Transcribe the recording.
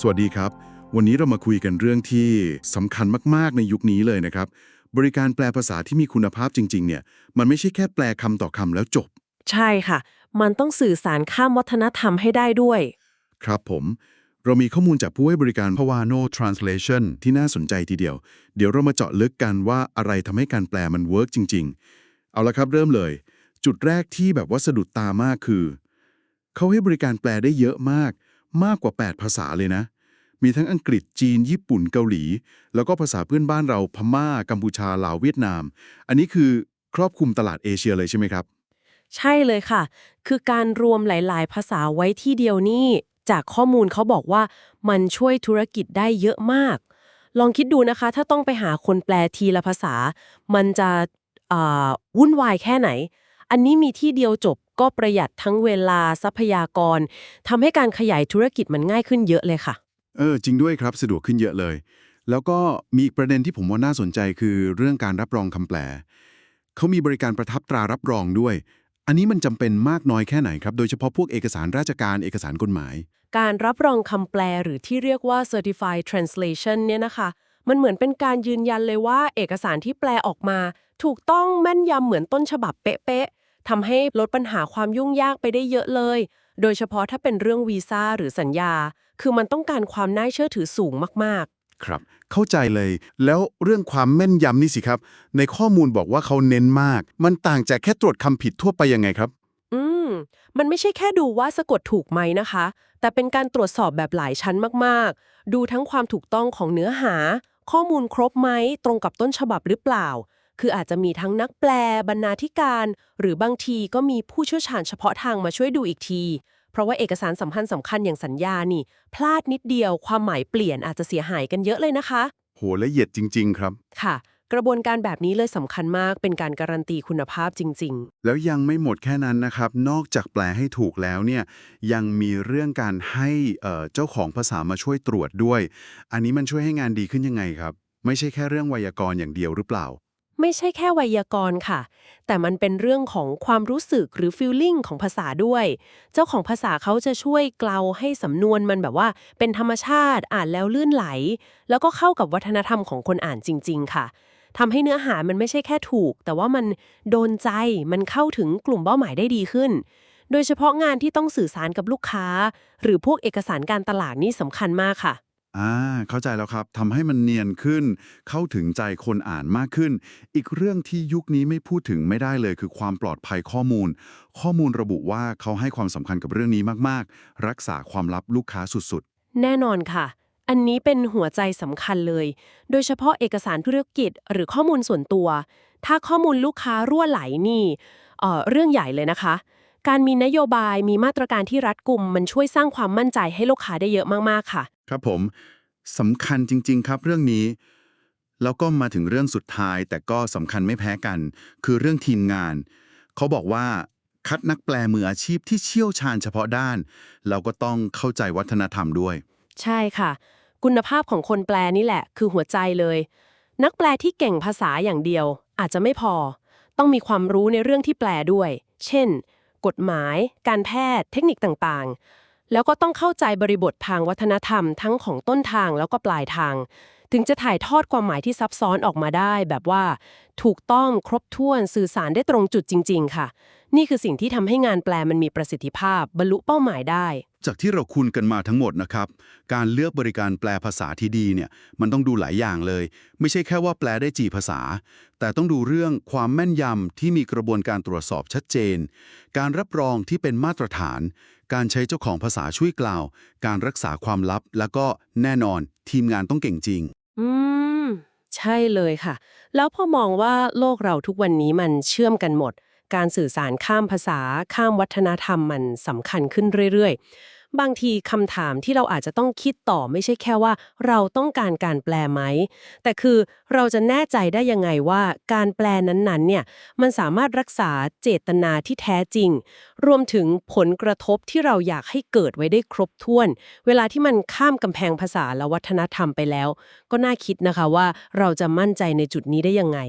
สวัสดีครับ วันนี้เรามาคุยกันเรื่องที่สำคัญมาก ๆ ในยุคนี้เลยนะครับ บริการแปลภาษาที่มีคุณภาพจริง ๆ เนี่ย มันไม่ใช่แค่แปลคำต่อคำแล้วจบ ใช่ค่ะ มันต้องสื่อสารข้ามวัฒนธรรมให้ได้ด้วย ครับผม เรามีข้อมูลจากผู้ให้บริการ Pawano Translation ที่น่าสนใจทีเดียว เดี๋ยวเรามาเจาะลึกกันว่าอะไรทำให้การแปลมันเวิร์กจริง ๆ เอาละครับเริ่มเลย จุดแรกที่แบบว่าสะดุดตามากคือ เขาให้บริการแปลได้เยอะมาก มากกว่า 8 ภาษาเลยนะ มีทั้งอังกฤษจีน ญี่ปุ่นเกาหลี แล้วก็ภาษาเพื่อนบ้านเราพม่า กัมพูชาลาวเวียดนาม อันนี้คือครอบคลุมตลาดเอเชียเลยใช่ไหมครับ ใช่เลยค่ะ คือการรวมหลาย ๆ ภาษาไว้ที่เดียวนี่จากข้อมูลเขาบอกว่ามันช่วยธุรกิจได้เยอะมาก ลองคิดดูนะคะ ถ้าต้องไปหาคนแปลทีละภาษา มันจะวุ่นวายแค่ไหน อันนี้มีที่เดียวจบ ก็ประหยัดทั้งเวลาทรัพยากรทำให้การขยายธุรกิจมันง่ายขึ้นเยอะเลยค่ะ เออ จริงด้วยครับสะดวกขึ้นเยอะเลย แล้วก็มีอีกประเด็นที่ผมว่าน่าสนใจคือเรื่องการรับรองคำแปล เขามีบริการประทับตรารับรองด้วย อันนี้มันจำเป็นมากน้อยแค่ไหนครับ โดยเฉพาะพวกเอกสารราชการเอกสารกฎหมาย การรับรองคำแปลหรือที่เรียกว่า certified translation เนี่ยนะคะ มันเหมือนเป็นการยืนยันเลยว่า เอกสารที่แปลออกมา ถูกต้องแม่นยำเหมือนต้นฉบับเป๊ะๆ ทำให้ลดปัญหาความยุ่งยากไปได้เยอะเลย โดยเฉพาะถ้าเป็นเรื่องวีซ่าหรือสัญญา คือมันต้องการความน่าเชื่อถือสูงมากครับ เข้าใจเลย แล้วเรื่องความแม่นยำนี่สิครับ ในข้อมูลบอกว่าเขาเน้นมาก มันต่างจากแค่ตรวจคำผิดทั่วไปยังไงครับๆอืม มันไม่ใช่แค่ดูว่าสะกดถูกไหมนะคะ แต่เป็นการตรวจสอบแบบหลายชั้นมากๆ ดูทั้งความถูกต้องของเนื้อหา ข้อมูลครบไหมตรงกับต้นฉบับหรือเปล่า คืออาจจะมีทั้งนักแปล บรรณาธิการ หรือบางทีก็มีผู้เชี่ยวชาญเฉพาะทางมาช่วยดูอีกที เพราะว่าเอกสารสำคัญสำคัญอย่างสัญญานี่ พลาดนิดเดียวความหมายเปลี่ยนอาจจะเสียหายกันเยอะเลยนะคะ โหละเอียดจริง ๆ ครับ ค่ะ กระบวนการแบบนี้เลยสำคัญมากเป็นการการันตีคุณภาพจริงๆแล้วยังไม่หมดแค่นั้นนะครับ นอกจากแปลให้ถูกแล้วเนี่ยยังมีเรื่องการให้เอ่อเจ้าของภาษามาช่วยตรวจด้วย อันนี้มันช่วยให้งานดีขึ้นยังไงครับ ไม่ใช่แค่เรื่องไวยากรณ์อย่างเดียวหรือเปล่า ไม่ใช่แค่ไวยากรณ์ค่ะ แต่มันเป็นเรื่องของความรู้สึกหรือ feeling ของภาษาด้วย เจ้าของภาษาเขาจะช่วยเกลาให้สำนวนมันแบบว่า เป็นธรรมชาติอ่านแล้วลื่นไหล แล้วก็เข้ากับวัฒนธรรมของคนอ่านจริง ๆ ค่ะทำให้เนื้อหามันไม่ใช่แค่ถูก แต่ว่ามันโดนใจมันเข้าถึงกลุ่มเป้าหมายได้ดีขึ้น โดยเฉพาะงานที่ต้องสื่อสารกับลูกค้า หรือพวกเอกสารการตลาดนี่สำคัญมากค่ะ อ่าเข้าใจแล้วครับทำให้มันเนียนขึ้น เข้าถึงใจคนอ่านมากขึ้น อีกเรื่องที่ยุคนี้ไม่พูดถึงไม่ได้เลยคือความปลอดภัยข้อมูล ข้อมูลระบุว่าเขาให้ความสำคัญกับเรื่องนี้มากๆ รักษาความลับลูกค้าสุดแน่นอนค่ะ อันนี้เป็นหัวใจสำคัญเลย โดยเฉพาะเอกสารธุรกิจหรือข้อมูลส่วนตัว ถ้าข้อมูลลูกค้ารั่วไหลนี่เอ่อเรื่องใหญ่เลยนะคะ การมีนโยบายมีมาตรการที่รัดกุม มันช่วยสร้างความมั่นใจให้ลูกค้าได้เยอะมาก ๆ ค่ะ ครับผมสำคัญจริง ๆ ครับเรื่องนี้ แล้วก็มาถึงเรื่องสุดท้าย แต่ก็สำคัญไม่แพ้กัน คือเรื่องทีมงาน เขาบอกว่าคัดนักแปลมืออาชีพที่เชี่ยวชาญเฉพาะด้าน เราก็ต้องเข้าใจวัฒนธรรมด้วย ใช่ค่ะ คุณภาพของคนแปลนี่แหละ คือหัวใจเลย นักแปลที่เก่งภาษาอย่างเดียว อาจจะไม่พอ ต้องมีความรู้ในเรื่องที่แปลด้วย เช่น กฎหมาย การแพทย์ เทคนิคต่างๆ แล้วก็ต้องเข้าใจบริบททางวัฒนธรรมทั้งของต้นทางแล้วก็ปลายทาง ถึงจะถ่ายทอดความหมายที่ซับซ้อนออกมาได้ แบบว่า ถูกต้องครบถ้วนสื่อสารได้ตรงจุดจริง ๆ ค่ะ นี่คือสิ่งที่ทำให้งานแปลมันมีประสิทธิภาพ บรรลุเป้าหมายได้ จากที่เราคุยกันมาทั้งหมดนะครับ การเลือกบริการแปลภาษาที่ดีเนี่ยมันต้องดูหลายอย่างเลย ไม่ใช่แค่ว่าแปลได้จีภาษา แต่ต้องดูเรื่องความแม่นยำที่มีกระบวนการตรวจสอบชัดเจน การรับรองที่เป็นมาตรฐาน การใช้เจ้าของภาษาช่วยกล่าว การรักษาความลับ แล้วก็แน่นอนทีมงานต้องเก่งจริง อืม ใช่เลยค่ะ แล้วพอมองว่าโลกเราทุกวันนี้มันเชื่อมกันหมดการสื่อสารข้ามภาษาข้ามวัฒนธรรมมันสำคัญขึ้นเรื่อย ๆ บางทีคำถามที่เราอาจจะต้องคิดต่อไม่ใช่แค่ว่า เราต้องการการแปลไหม แต่คือเราจะแน่ใจได้ยังไงว่าการแปลนั้นๆเนี่ยมันสามารถรักษาเจตนาที่แท้จริง รวมถึงผลกระทบที่เราอยากให้เกิดไว้ได้ครบถ้วน เวลาที่มันข้ามกำแพงภาษาและวัฒนธรรมไปแล้ว ก็น่าคิดนะคะว่าเราจะมั่นใจในจุดนี้ได้ยังไง